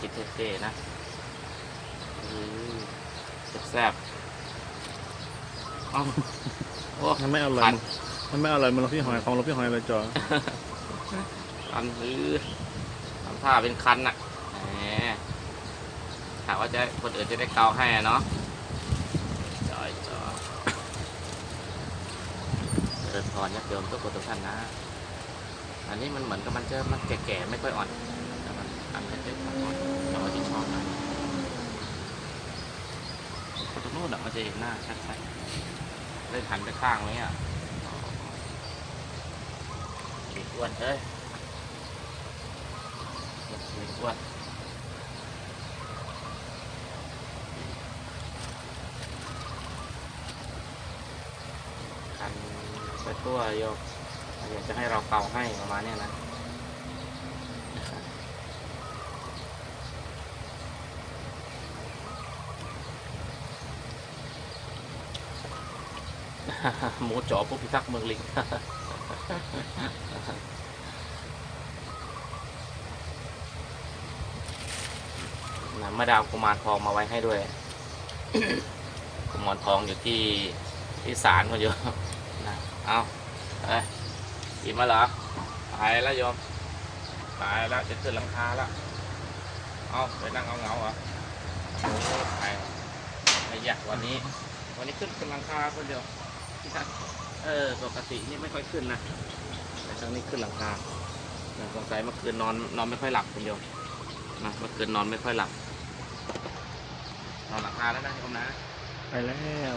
กินเท่ๆนะอือแซ่บๆเอ้าโอ้มันไม่อร่อยคันมันไม่อร่อยเหมันเราพี่หอยของเราพี่หอยเลยจอคันอือทำท่าเป็นคันน่ะแหมถามว่าจะคนอื่นจะได้เกาให้อะเนาะจอยจอยเจริญพรญาติโยมทุกคนทุกท่านนะ อันนี้มันเหมือนกับมันจะมันแก่ๆไม่ค่อยอ่อนแต่มันอันเล็กๆมันอ่อนแต่ว่าที่ชอบนะ ตรงนู้นอะมันจะเห็นหน้าชัดๆได้หันไปข้างไหมอะเด็กอ้วนเอ้ยเด็กอ้วนคันไปทั่วโยมอยากจะให้เราเกาให้ประมาณนี้นะ หมูจ๋อผู้พิทักษ์เมืองลิงนะมาดามกุมารทองมาไว้ให้ด้วย กุมารทองอยู่ที่ที่ศาลคนเดียวนะเอาเอ้ยกินมาเหรอตายแล้วโยมตายแล้วจะขึ้นหลังคาแล้วเอาไปนั่งเอาเงาๆเหรอโอ้ตายไอ้ยะวันนี้ วันนี้ขึ้นขึ้นหลังคาคนเดียว เออ ปกตินี่ไม่ค่อยขึ้นนะแต่ครั้งนี้ขึ้นหลังคาสงสัยเมื่อคืนนอนนอนไม่ค่อยหลับคนเดียวนะเมื่อคืนนอนไม่ค่อยหลับ นอนหลังคาแล้วนะโยมนะ ไปแล้ว